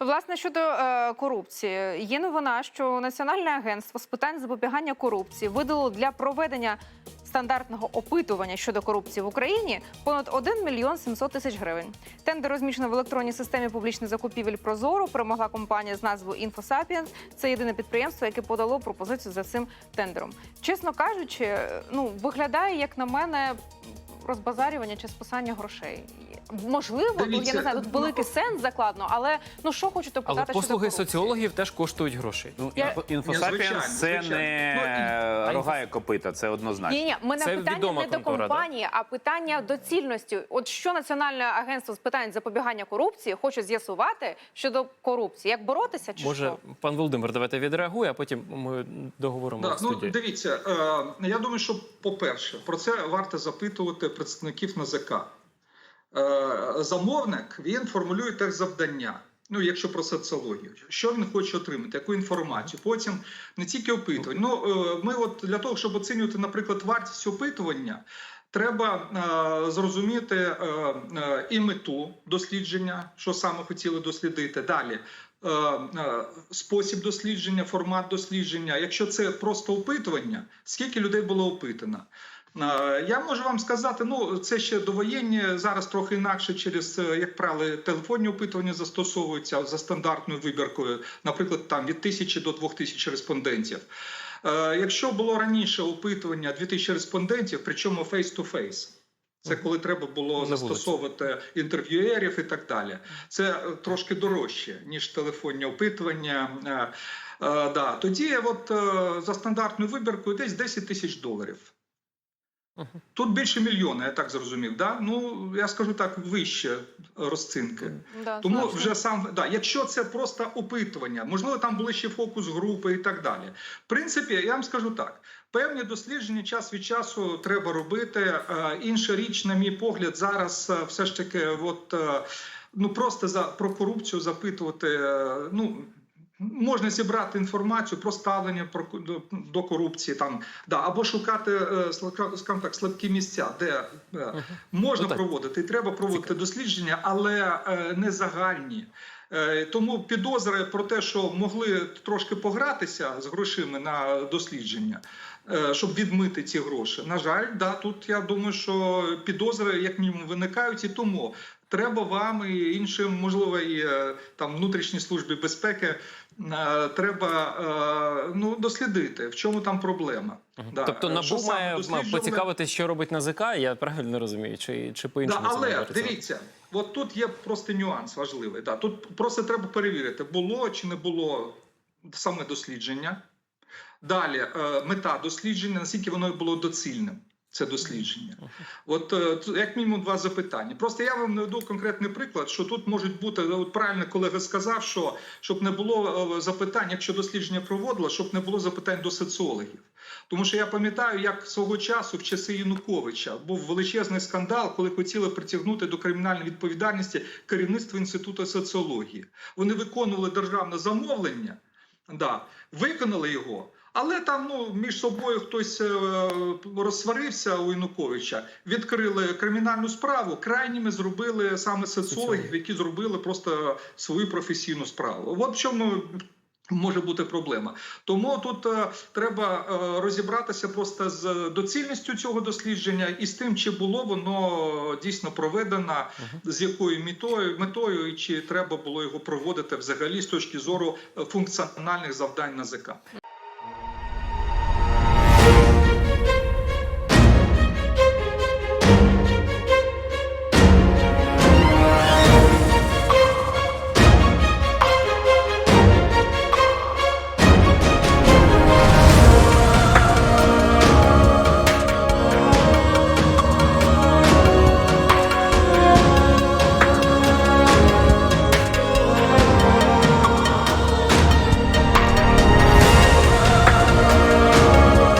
Власне, щодо е, корупції, є новина, що Національне агентство з питань запобігання корупції видало для проведення стандартного опитування щодо корупції в Україні понад 1 мільйон 700 тисяч гривень. Тендер розміщено в електронній системі публічних закупівель Прозоро. Перемогла компанія з назвою «Інфосапіенс». Це єдине підприємство, яке подало пропозицію за цим тендером. Чесно кажучи, ну виглядає як на мене розбазарювання чи списання грошей. Можливо, ну, я не знаю, тут ну, великий сенс закладно, але ну що хочете Але питати послуги щодо корупції? соціологів теж коштують грошей. Ну, Я- інфо- інфосапіенс це звичайно. не Ну, і- е, рога і копита, це однозначно. Ні, ні, ми на Це питання відома не до контора, да? компанії, а питання доцільності. От що Національне агентство з питань запобігання корупції хоче з'ясувати щодо корупції, як боротися чи Може, що? пан Володимир, давайте відреагує, а потім ми договоримо Да, ну, студії. дивіться, е, я думаю, що по-перше, про це варто запитувати представників НАЗК. Е, замовник він формулює тех завдання. Ну, якщо про соціологію, що він хоче отримати, яку інформацію. Потім не тільки опитування. Ну, е, ми от для того, щоб оцінювати, наприклад, вартість опитування, треба е, зрозуміти е, е, і мету дослідження, що саме хотіли дослідити. Далі е, е, спосіб дослідження, формат дослідження. Якщо це просто опитування, скільки людей було опитано? Е, Я можу вам сказати, ну це ще довоєнні, зараз трохи інакше через, е, як правило, телефонні опитування застосовуються за стандартною вибіркою, наприклад, там від тисячі до двох тисяч респондентів. Е, Якщо було раніше опитування 2000 респондентів, причому face-to-face, це коли треба було застосовувати інтерв'юерів і так далі. Це трошки дорожче, ніж телефонні опитування. Да. Тоді от за стандартною вибіркою десь 10 тисяч доларів. Тут більше мільйона, я так зрозумів. Да? Ну, я скажу так, вище розцінки. Да, Тому значно. вже сам да, якщо це просто опитування, можливо, там були ще фокус групи і так далі. В принципі, я вам скажу так: певні дослідження час від часу треба робити. Е, Інша річ, на мій погляд, зараз е, все ж таки, от е, ну просто за про корупцію запитувати. е, Ну Можна зібрати інформацію про ставлення про до, до корупції, там да або шукати е, скажімо так слабкі місця, де е, можна Ну, проводити і треба проводити дослідження, але е, не загальні. Е, Тому підозри про те, що могли трошки погратися з грошима на дослідження, е, щоб відмити ці гроші. На жаль, да, тут я думаю, що підозри як мінімум виникають, і тому треба вам і іншим, можливо, і там внутрішній службі безпеки. Е, Треба е, ну дослідити, в чому там проблема. Да. Тобто Що НАБУ має досліджували? поцікавитись, що робить НАЗК, я правильно розумію, чи, чи по-іншому це має але дивіться, от тут є просто нюанс важливий. Да. Тут просто треба перевірити, було чи не було саме дослідження. Далі е, мета дослідження, наскільки воно було доцільним. Це дослідження. От е, як мінімум два запитання. Просто я вам наведу конкретний приклад, що тут можуть бути от правильно колега сказав, що щоб не було е, запитань, якщо дослідження проводило, щоб не було запитань до соціологів. Тому що я пам'ятаю, як свого часу в часи Януковича був величезний скандал, коли хотіли притягнути до кримінальної відповідальності керівництво інституту соціології. Вони виконували державне замовлення, да, виконали його. Але там ну між собою хтось е, розсварився у Януковича, відкрили кримінальну справу. Крайніми зробили саме соціологів, які зробили просто свою професійну справу. От в чому. Може бути проблема, тому тут е, треба е, розібратися просто з доцільністю цього дослідження і з тим, чи було воно дійсно проведено, з якою метою, метою, і чи треба було його проводити взагалі з точки зору функціональних завдань НАЗК.